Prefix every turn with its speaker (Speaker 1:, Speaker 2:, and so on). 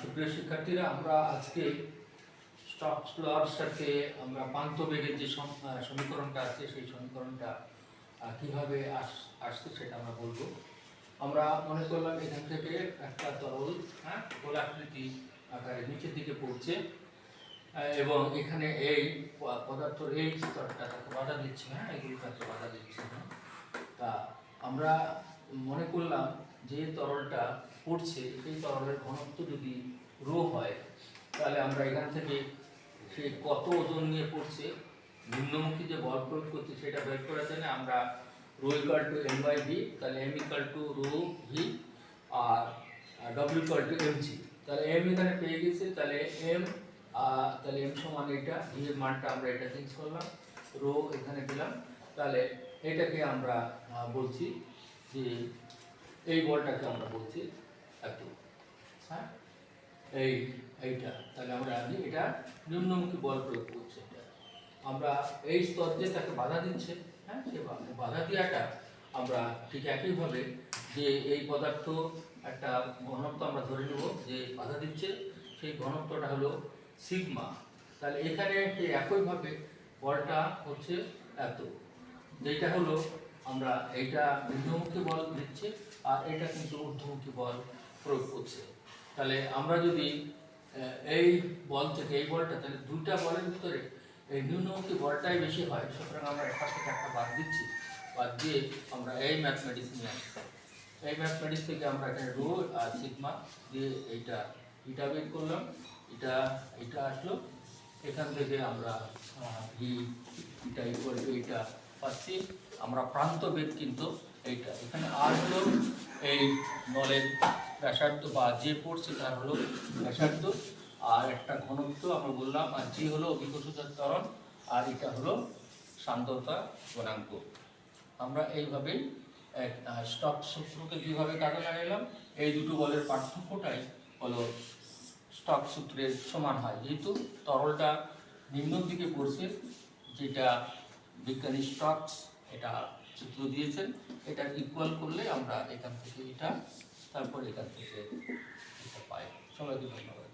Speaker 1: সুপ্রিয় শিক্ষার্থীরা, আমরা আজকে স্টক সাথে আমরা পান্ত বেগের যে সমীকরণটা আছে, সেই সমীকরণটা কীভাবে আস- আসছে সেটা আমরা বলব। আমরা মনে করলাম এখান থেকে একটা তরল হ্যাঁ গোলাকৃতি আকারে নিচের দিকে পড়ছে এবং এখানে এই পদার্থ এই স্তরটা তাকে বাধা দিচ্ছে হ্যাঁ এগুলো তাকে বাধা দিচ্ছে তা আমরা মনে করলাম যে তরলটা পড়ছে, সেই তরলের ঘনত্ব যদি রো হয়, তাহলে আমরা এখান থেকে সে কত ওজন নিয়ে পড়ছে, নিম্নমুখী যে বল প্রয়োগ করছে সেটা বের করার জন্য আমরা rho equal to M by V তাহলে M equal to rho V R W equal to M G তাহলে এম এখানে পেয়ে গেছে, তাহলে এম তাহলে এম সমান এটা ভি এর মানটা আমরা এটা চেঞ্জ করলাম, রো এখানে পেলাম তাহলে এটাকে আমরা বলছি যে এই বলটাকে আমরা বলছি এত হ্যাঁ? এই, এইটা। তাহলে আমরা জানি এটা নিম্নমুখী বল প্রয়োগ করছে। আমরা এই স্তর যে তাকে বাধা দিচ্ছে হ্যাঁ? সে বাধা দেওয়াটা আমরা ঠিক একইভাবে যে এই পদার্থ একটা ঘনত্ব আমরা ধরে নেব যে বাধা দিচ্ছে, সেই ঘনত্বটা হলো সিগমা। তাহলে এখানে একইভাবে বলটা হচ্ছে এত। যেটা হলো আমরা এইটা নিম্নমুখী বল দিচ্ছে আর এটা কিন্তু ঊর্ধ্বমুখী বল প্রয়োগ করছে। তাহলে আমরা যদি এই বল থেকে, এই বলটা, তাহলে দুইটা বলের ভিতরে এই নিম্নমুখী বলটাই বেশি হয়, সুতরাং আমরা একটা থেকে একটা বাদ দিচ্ছি। বাদ দিয়ে আমরা এই ম্যাথমেটিক্স নিয়ে আসছি এই ম্যাথমেটিক্স থেকে আমরা এখানে রো আর সিগমা দিয়ে এইটা এটা বের করলাম এটা এটা আসলো। এখান থেকে আমরা এটা ইকুয়াল টু এইটা পাচ্ছি, আমরা প্রান্ত বেদ কিন্তু এইটা। এখানে আর হলো এই নলের ব্যাসার্ধ বা যে পড়ছে তার হলো ব্যাসার্ধ, আর একটা ঘনত্ব আমরা বললাম, আর যে হলো অভিজ্ঞতার ত্বরণ, আর এটা হলো শান্ততা গণাঙ্ক। আমরা এইভাবেই এক স্টক সূত্রকে কীভাবে কাজে লাগাইলাম? এই দুটো বলের পার্থক্যটাই হলো স্টক সূত্রের সমান হয়। যেহেতু তরলটা নিম্ন দিকে পড়ছে, যেটা বিজ্ঞানী স্টকস এটা চিত্র দিয়েছেন। এটা ইকুয়াল করলে আমরা এখান থেকে এটা, তারপর এখান থেকে এটা পাই। সবাইকে ধন্যবাদ।